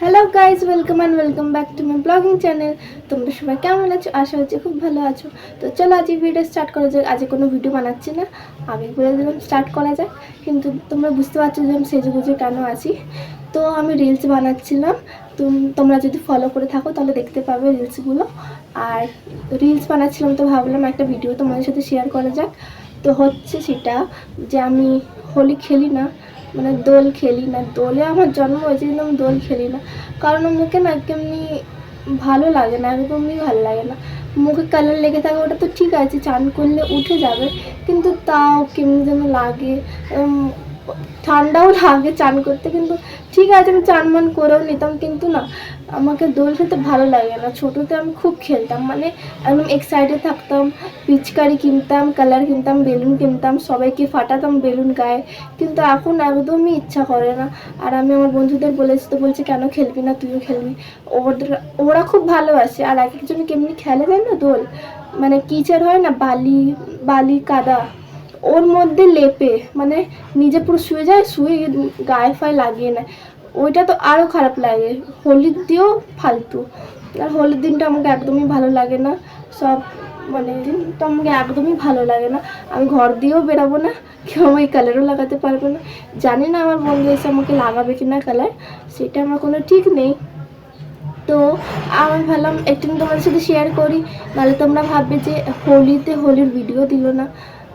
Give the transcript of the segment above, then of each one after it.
Hello guys welcome and welcome back to my blogging channel তোমরা সবাই কেমন আছো? আশা হচ্ছে খুব ভালো আছো। তো চলো আজকে ভিডিও স্টার্ট করা যাক। আজকে কোনো ভিডিও বানাচ্ছি না। আমি বলে দিলাম স্টার্ট করা যাক। কিন্তু তোমরা বুঝতে পারছ যে আমি সেজে গুজে কেন আছি। তো আমি রিলস বানাচ্ছিলাম। তুম- তোমরা যদি ফলো করে থাকো, তাহলে দেখতে পাবে রিলসগুলো আর রিলস বানাচ্ছিলাম তো ভাবলাম একটা ভিডিও তোমাদের সাথে শেয়ার করা যাক। তো হচ্ছে সেটা যে আমি হোলি খেলি না। মানে দোল খেলি না, দোলে আমার জন্ম হয়েছে কিন্তু আমি দোল খেলি না। কারণ মুখে না কেমনি ভালো লাগে না, একদমই ভালো লাগে না। মুখে কালার লেগে থাকে, ওটা তো ঠিক আছে, চান করলে উঠে যাবে, কিন্তু তাও কেমনি যেন লাগে। ঠান্ডাও লাগে চান করতে, কিন্তু ঠিক আছে আমি চান মান করেও নিতাম, কিন্তু না আমাকে দোল খেলতে ভালো লাগে না। ছোটোতে আমি খুব খেলতাম মানে একদম এক্সাইটেড থাকতাম। পিচকারি কিনতাম কালার কিনতাম, বেলুন কিনতাম, সবাইকে ফাটাতাম বেলুন গায়ে। কিন্তু এখন একদমই ইচ্ছা করে না। আর আমি আমার বন্ধুদের বলেছি, তো বলছে, কেন খেলবি না? তুইও খেলবি। ওদের, ওরা খুব ভালোবাসে। আর এক একজন কেমনি খেলে যায় না দোল? মানে কিচের হয় না, বালি বালি, কাদা। ওর মধ্যে লেপে। মানে নিজে পুরো শুয়ে যায়, শুয়ে গায়ে ফায়ে লাগিয়ে নেয়। ওইটা তো আরও খারাপ লাগে। হোলির দিয়েও ফালতু। আর হোলির দিনটা আমাকে একদমই ভালো লাগে না। সব মানে দিনটা আমাকে একদমই ভালো লাগে না। আমি ঘর দিয়েও বেরাবো না, কেউ আমাকে কালারও লাগাতে পারবে না। জানি না আমার বন্ধু এসে আমাকে লাগাবে কি না কালার, সেটা আমার কোনো ঠিক নেই। তো আমি ভাবলাম একটু তোমাদের সাথে শেয়ার করি, নাহলে তোমরা ভাববে যে হোলিতে হোলির ভিডিও দিল না।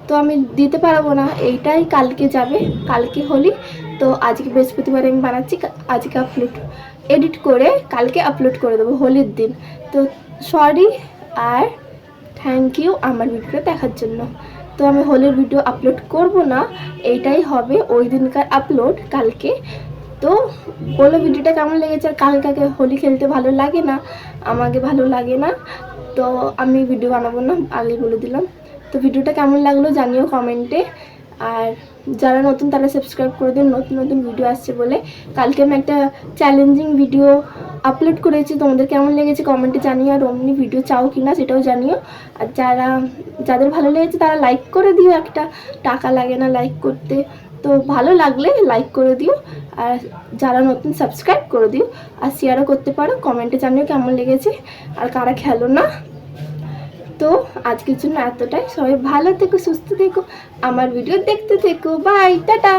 তো আমি দিতে পারব না, এইটাই কালকে যাবে, কালকে হোলি। তো আজকে বৃহস্পতিবার আমি বানাচ্ছি আজকে আপলোড এডিট করে কালকে আপলোড করে দেবো হোলির দিন। তো সরি আর থ্যাংক ইউ আমার ভিডিওটা দেখার জন্য। তো আমি হোলির ভিডিও আপলোড করব না এইটাই হবে ওই দিনকার আপলোড কালকে। তো বলো ভিডিওটা কেমন লেগেছে? আর কালকে কাকে হোলি খেলতে ভালো লাগে না? আমাকে ভালো লাগে না? তো আমি ভিডিও বানাবো না আগে বলে দিলাম। তো ভিডিওটা কেমন লাগল জানিও কমেন্টে আর যারা নতুন তারা সাবস্ক্রাইব করে দিন নতুন নতুন ভিডিও আসছে বলে। কালকে আমি একটা চ্যালেঞ্জিং ভিডিও আপলোড করেছি, তোমাদের কেমন লেগেছে কমেন্টে জানিও, আর অমনি ভিডিও চাও কি না সেটাও জানিও। আর যারা, যাদের ভালো লেগেছে তারা লাইক করে দিও, একটা টাকা লাগে না লাইক করতে। তো ভালো লাগলে লাইক করে দিও, আর যারা নতুন সাবস্ক্রাইব করে দিও, আর শেয়ারও করতে পারো কমেন্টে জানিও কেমন লেগেছে, আর কারা খেলো না। তো আজকের জন্য এতটাই। সবাই ভালো থেকো, সুস্থ থেকো, আমার ভিডিও দেখতে থেকো। Bye tata.